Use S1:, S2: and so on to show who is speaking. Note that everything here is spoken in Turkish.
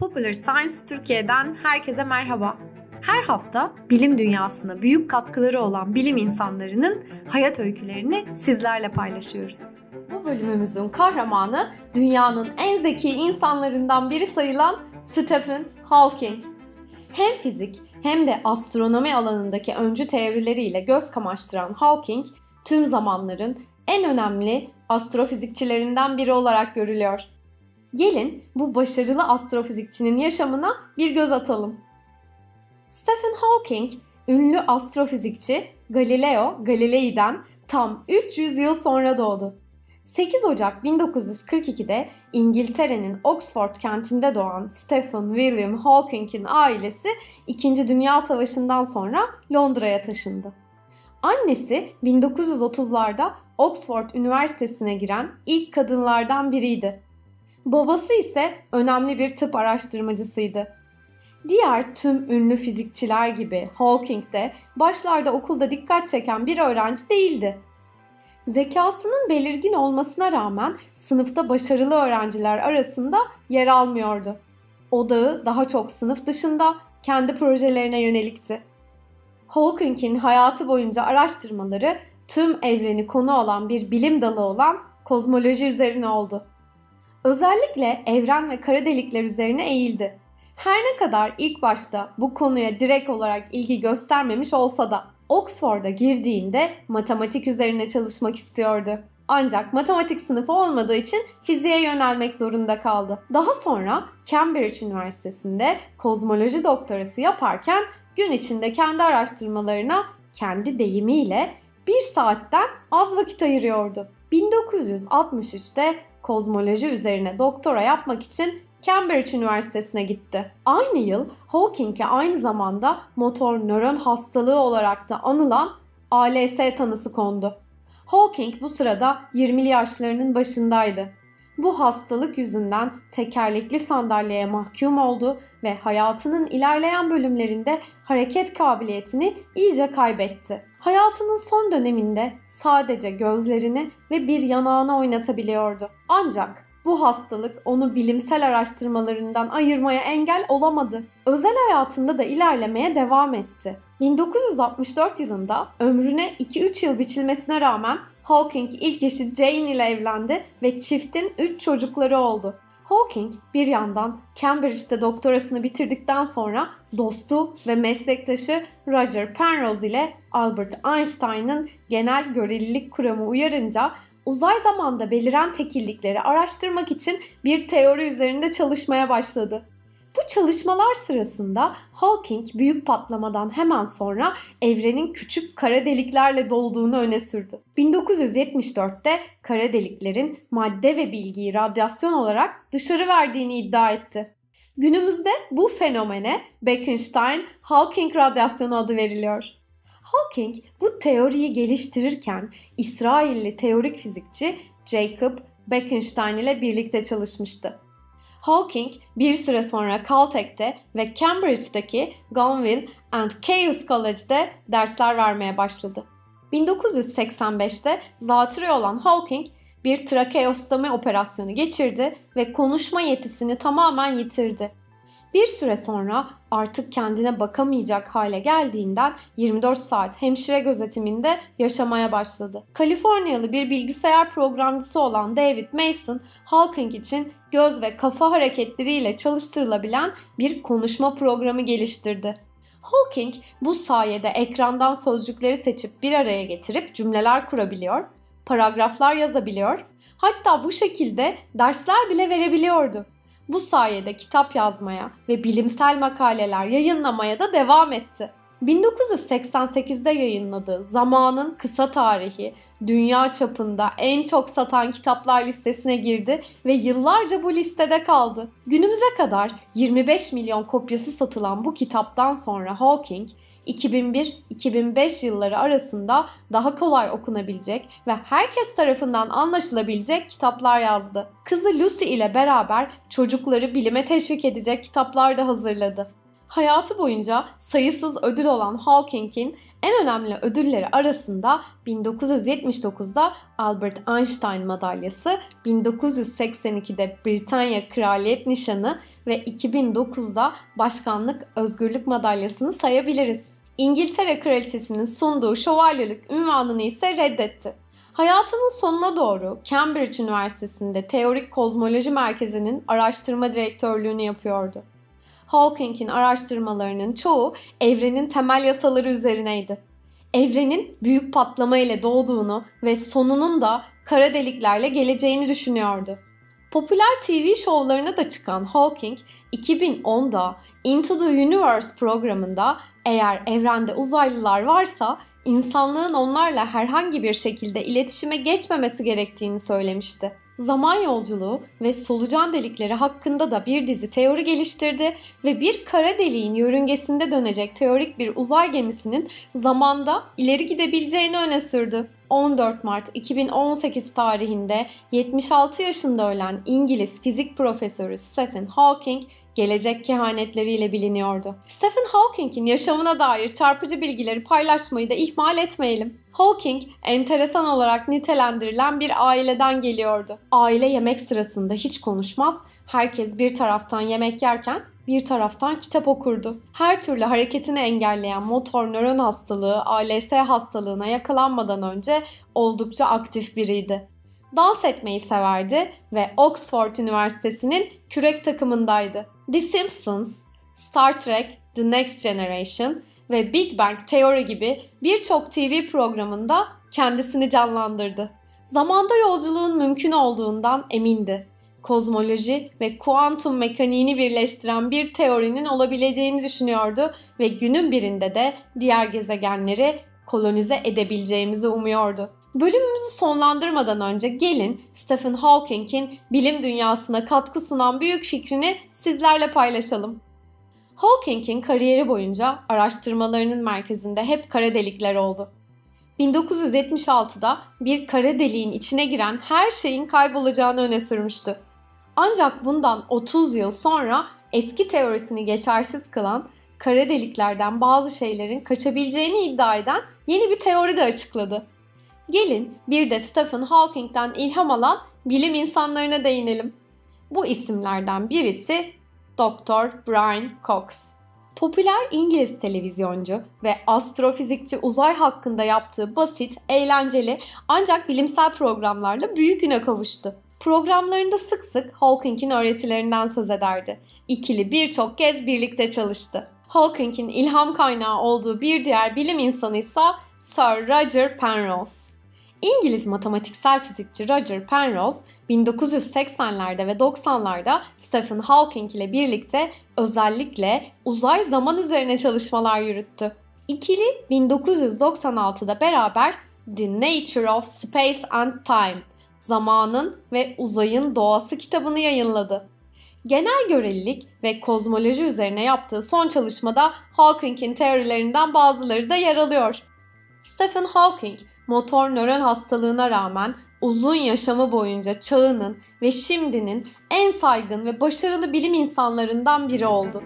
S1: Popular Science Türkiye'den herkese merhaba. Her hafta bilim dünyasına büyük katkıları olan bilim insanlarının hayat öykülerini sizlerle paylaşıyoruz.
S2: Bu bölümümüzün kahramanı dünyanın en zeki insanlarından biri sayılan Stephen Hawking. Hem fizik hem de astronomi alanındaki öncü teorileriyle göz kamaştıran Hawking, tüm zamanların en önemli astrofizikçilerinden biri olarak görülüyor. Gelin bu başarılı astrofizikçinin yaşamına bir göz atalım. Stephen Hawking, ünlü astrofizikçi Galileo Galilei'den tam 300 yıl sonra doğdu. 8 Ocak 1942'de İngiltere'nin Oxford kentinde doğan Stephen William Hawking'in ailesi 2. Dünya Savaşı'ndan sonra Londra'ya taşındı. Annesi 1930'larda Oxford Üniversitesi'ne giren ilk kadınlardan biriydi. Babası ise önemli bir tıp araştırmacısıydı. Diğer tüm ünlü fizikçiler gibi Hawking de başlarda okulda dikkat çeken bir öğrenci değildi. Zekasının belirgin olmasına rağmen sınıfta başarılı öğrenciler arasında yer almıyordu. Odağı daha çok sınıf dışında kendi projelerine yönelikti. Hawking'in hayatı boyunca araştırmaları tüm evreni konu olan bir bilim dalı olan kozmoloji üzerine oldu. Özellikle evren ve kara delikler üzerine eğildi. Her ne kadar ilk başta bu konuya direkt olarak ilgi göstermemiş olsa da Oxford'a girdiğinde matematik üzerine çalışmak istiyordu. Ancak matematik sınıfı olmadığı için fiziğe yönelmek zorunda kaldı. Daha sonra Cambridge Üniversitesi'nde kozmoloji doktorası yaparken gün içinde kendi araştırmalarına kendi deyimiyle bir saatten az vakit ayırıyordu. 1963'te kozmoloji üzerine doktora yapmak için Cambridge Üniversitesi'ne gitti. Aynı yıl Hawking'e aynı zamanda motor nöron hastalığı olarak da anılan ALS tanısı kondu. Hawking bu sırada 20'li yaşlarının başındaydı. Bu hastalık yüzünden tekerlekli sandalyeye mahkum oldu ve hayatının ilerleyen bölümlerinde hareket kabiliyetini iyice kaybetti. Hayatının son döneminde sadece gözlerini ve bir yanağını oynatabiliyordu. Ancak bu hastalık onu bilimsel araştırmalarından ayırmaya engel olamadı. Özel hayatında da ilerlemeye devam etti. 1964 yılında ömrüne 2-3 yıl biçilmesine rağmen Hawking ilk eşi Jane ile evlendi ve çiftin 3 çocukları oldu. Hawking bir yandan Cambridge'de doktorasını bitirdikten sonra dostu ve meslektaşı Roger Penrose ile Albert Einstein'ın genel görelilik kuramı uyarınca uzay zamanda beliren tekillikleri araştırmak için bir teori üzerinde çalışmaya başladı. Bu çalışmalar sırasında Hawking büyük patlamadan hemen sonra evrenin küçük kara deliklerle dolduğunu öne sürdü. 1974'te kara deliklerin madde ve bilgiyi radyasyon olarak dışarı verdiğini iddia etti. Günümüzde bu fenomene Bekenstein-Hawking radyasyonu adı veriliyor. Hawking bu teoriyi geliştirirken İsrailli teorik fizikçi Jacob Bekenstein ile birlikte çalışmıştı. Hawking bir süre sonra Caltech'te ve Cambridge'deki Gonville and Caius College'de dersler vermeye başladı. 1985'te zatürre olan Hawking bir trakeostomi operasyonu geçirdi ve konuşma yetisini tamamen yitirdi. Bir süre sonra artık kendine bakamayacak hale geldiğinden 24 saat hemşire gözetiminde yaşamaya başladı. Kaliforniyalı bir bilgisayar programcısı olan David Mason, Hawking için göz ve kafa hareketleriyle çalıştırılabilen bir konuşma programı geliştirdi. Hawking bu sayede ekrandan sözcükleri seçip bir araya getirip cümleler kurabiliyor, paragraflar yazabiliyor, hatta bu şekilde dersler bile verebiliyordu. Bu sayede kitap yazmaya ve bilimsel makaleler yayınlamaya da devam etti. 1988'de yayınladığı Zamanın Kısa Tarihi dünya çapında en çok satan kitaplar listesine girdi ve yıllarca bu listede kaldı. Günümüze kadar 25 milyon kopyası satılan bu kitaptan sonra Hawking 2001-2005 yılları arasında daha kolay okunabilecek ve herkes tarafından anlaşılabilecek kitaplar yazdı. Kızı Lucy ile beraber çocukları bilime teşvik edecek kitaplar da hazırladı. Hayatı boyunca sayısız ödül olan Hawking'in en önemli ödülleri arasında 1979'da Albert Einstein madalyası, 1982'de Britanya Kraliyet Nişanı ve 2009'da Başkanlık Özgürlük Madalyası'nı sayabiliriz. İngiltere Kraliçesi'nin sunduğu şövalyelik ünvanını ise reddetti. Hayatının sonuna doğru Cambridge Üniversitesi'nde Teorik Kozmoloji Merkezi'nin araştırma direktörlüğünü yapıyordu. Hawking'in araştırmalarının çoğu evrenin temel yasaları üzerineydi. Evrenin büyük patlama ile doğduğunu ve sonunun da kara deliklerle geleceğini düşünüyordu. Popüler TV şovlarına da çıkan Hawking, 2010'da Into the Universe programında eğer evrende uzaylılar varsa insanlığın onlarla herhangi bir şekilde iletişime geçmemesi gerektiğini söylemişti. Zaman yolculuğu ve solucan delikleri hakkında da bir dizi teori geliştirdi ve bir kara deliğin yörüngesinde dönecek teorik bir uzay gemisinin zamanda ileri gidebileceğini öne sürdü. 14 Mart 2018 tarihinde 76 yaşında ölen İngiliz fizik profesörü Stephen Hawking gelecek kehanetleriyle biliniyordu. Stephen Hawking'in yaşamına dair çarpıcı bilgileri paylaşmayı da ihmal etmeyelim. Hawking enteresan olarak nitelendirilen bir aileden geliyordu. Aile yemek sırasında hiç konuşmaz, herkes bir taraftan yemek yerken bir taraftan kitap okurdu. Her türlü hareketini engelleyen motor nöron hastalığı, ALS hastalığına yakalanmadan önce oldukça aktif biriydi. Dans etmeyi severdi ve Oxford Üniversitesi'nin kürek takımındaydı. The Simpsons, Star Trek, The Next Generation ve Big Bang Theory gibi birçok TV programında kendisini canlandırdı. Zamanda yolculuğun mümkün olduğundan emindi. Kozmoloji ve kuantum mekaniğini birleştiren bir teorinin olabileceğini düşünüyordu ve günün birinde de diğer gezegenleri kolonize edebileceğimizi umuyordu. Bölümümüzü sonlandırmadan önce gelin Stephen Hawking'in bilim dünyasına katkı sunan büyük fikrini sizlerle paylaşalım. Hawking'in kariyeri boyunca araştırmalarının merkezinde hep kara delikler oldu. 1976'da bir kara deliğin içine giren her şeyin kaybolacağını öne sürmüştü. Ancak bundan 30 yıl sonra eski teorisini geçersiz kılan kara deliklerden bazı şeylerin kaçabileceğini iddia eden yeni bir teori de açıkladı. Gelin bir de Stephen Hawking'den ilham alan bilim insanlarına değinelim. Bu isimlerden birisi Dr. Brian Cox. Popüler İngiliz televizyoncu ve astrofizikçi uzay hakkında yaptığı basit, eğlenceli ancak bilimsel programlarla büyük güne kavuştu. Programlarında sık sık Hawking'in öğretilerinden söz ederdi. İkili birçok kez birlikte çalıştı. Hawking'in ilham kaynağı olduğu bir diğer bilim insanı ise Sir Roger Penrose. İngiliz matematiksel fizikçi Roger Penrose 1980'lerde ve 90'larda Stephen Hawking ile birlikte özellikle uzay zaman üzerine çalışmalar yürüttü. İkili 1996'da beraber The Nature of Space and Time, Zamanın ve Uzayın Doğası kitabını yayınladı. Genel görelilik ve kozmoloji üzerine yaptığı son çalışmada Hawking'in teorilerinden bazıları da yer alıyor. Stephen Hawking motor nöron hastalığına rağmen uzun yaşamı boyunca çağının ve şimdinin en saygın ve başarılı bilim insanlarından biri oldu.